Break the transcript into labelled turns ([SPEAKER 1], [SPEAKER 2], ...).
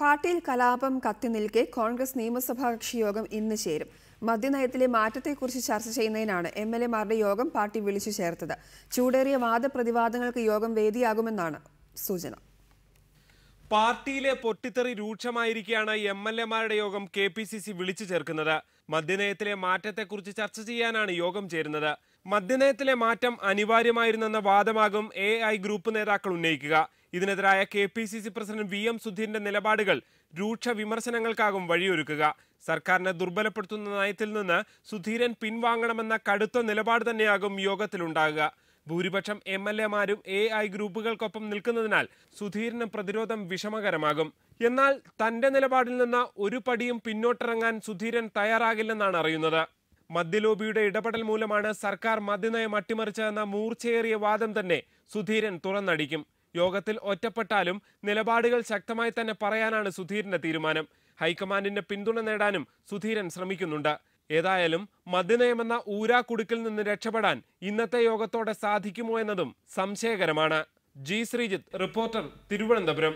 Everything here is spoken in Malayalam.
[SPEAKER 1] പാർട്ടിയിൽ കലാപം കത്തി നിൽക്കെ കോൺഗ്രസ് നിയമസഭാ കക്ഷി യോഗം ഇന്ന് ചേരും. മദ്യനയത്തിലെ മാറ്റത്തെക്കുറിച്ച് ചർച്ച ചെയ്യുന്നതിനാണ് എം എൽ എമാരുടെ യോഗം പാർട്ടി വിളിച്ചു ചേർത്തത്. ചൂടേറിയ വാദപ്രതിവാദങ്ങൾക്ക് യോഗം വേദിയാകുമെന്നാണ് സൂചന.
[SPEAKER 2] പാർട്ടിയിലെ പൊട്ടിത്തെറി രൂക്ഷമായിരിക്കെയാണ് എം എൽ എമാരുടെ യോഗം കെ പി സി സി വിളിച്ചു ചേർക്കുന്നത്. മദ്യനയത്തിലെ മാറ്റത്തെക്കുറിച്ച് ചർച്ച ചെയ്യാനാണ് യോഗം ചേരുന്നത്. മദ്യനയത്തിലെ മാറ്റം അനിവാര്യമായിരുന്നെന്ന വാദമാകും എ ഐ ഗ്രൂപ്പ് നേതാക്കൾ ഉന്നയിക്കുക. ഇതിനെതിരായ K P C C president V M സുധീറിന്റെ നിലപാടുകൾ രൂക്ഷ വിമർശനങ്ങൾക്കാകും വഴിയൊരുക്കുക. സർക്കാരിനെ ദുർബലപ്പെടുത്തുന്ന നയത്തിൽ നിന്ന് സുധീരൻ പിൻവാങ്ങണമെന്ന കടുത്ത നിലപാട് തന്നെയാകും യോഗത്തിലുണ്ടാകുക. ഭൂരിപക്ഷം എം എൽ എമാരും എ ഐ ഗ്രൂപ്പുകൾക്കൊപ്പം നിൽക്കുന്നതിനാൽ സുധീരന് പ്രതിരോധം വിഷമകരമാകും. എന്നാൽ തന്റെ നിലപാടിൽ നിന്ന് ഒരു പടിയും പിന്നോട്ടിറങ്ങാൻ സുധീരൻ തയ്യാറാകില്ലെന്നാണ് അറിയുന്നത്. മദ്യലോബിയുടെ ഇടപെടൽ മൂലമാണ് സർക്കാർ മദ്യനയം അട്ടിമറിച്ചതെന്ന മൂർച്ചയേറിയ വാദം തന്നെ സുധീരൻ തുറന്നടിക്കും. യോഗത്തിൽ ഒറ്റപ്പെട്ടാലും നിലപാടുകൾ ശക്തമായി തന്നെ പറയാനാണ് സുധീരന്റെ തീരുമാനം. ഹൈക്കമാൻഡിന്റെ പിന്തുണ നേടാനും സുധീരൻ ശ്രമിക്കുന്നുണ്ട്. ഏതായാലും മദ്യനയമെന്ന ഊരാക്കുടുക്കിൽ നിന്ന് രക്ഷപ്പെടാൻ ഇന്നത്തെ യോഗത്തോടെ സാധിക്കുമോ എന്നതും സംശയകരമാണ്. G Sreejith reporter Thiruvananthapuram.